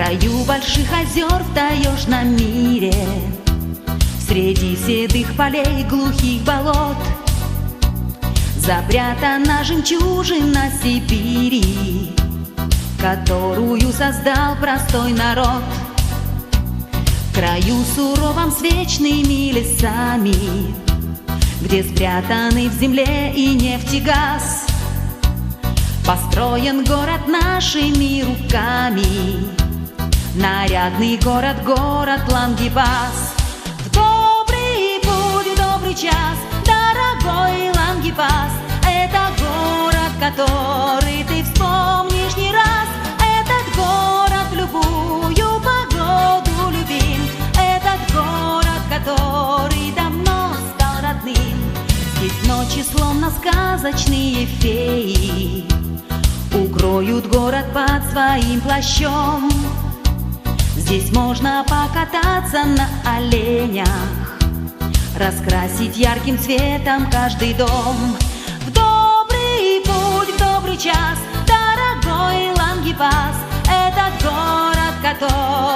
краю больших озер в таежном мире. Среди седых полей глухих болот Запрятана жемчужина Сибири Которую создал простой народ. В краю суровом с вечными лесами Где спрятаны в земле и нефть и газ Построен город нашими руками Нарядный город, город Лангипас В добрый в добрый час Дорогой Лангипас Это город, который ты вспомнишь не раз. Этот город в любую погоду любим. Этот город, который давно стал родным. Здесь ночи словно сказочные феи. Укроют город под своим плащом Здесь можно покататься на оленях Раскрасить ярким цветом каждый дом. В добрый путь, в добрый час, дорогой Лангипас Этот город, который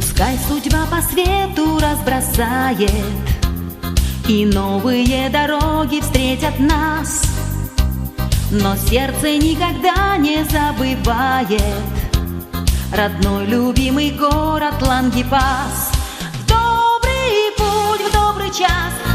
Пускай судьба по свету разбросает И новые дороги встретят нас. Но сердце никогда не забывает Родной любимый город Лангипас. В добрый путь, в добрый час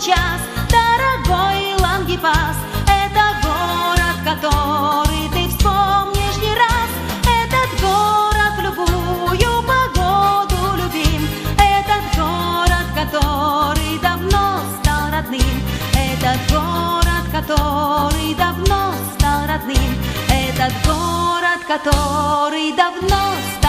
путь, в добрый час Дорогой Лангипас. Это город, который ты вспомнишь не раз. Этот город в любую погоду любим. Этот город, который давно стал родным. Этот город, который давно стал родным. Этот город, который давно стал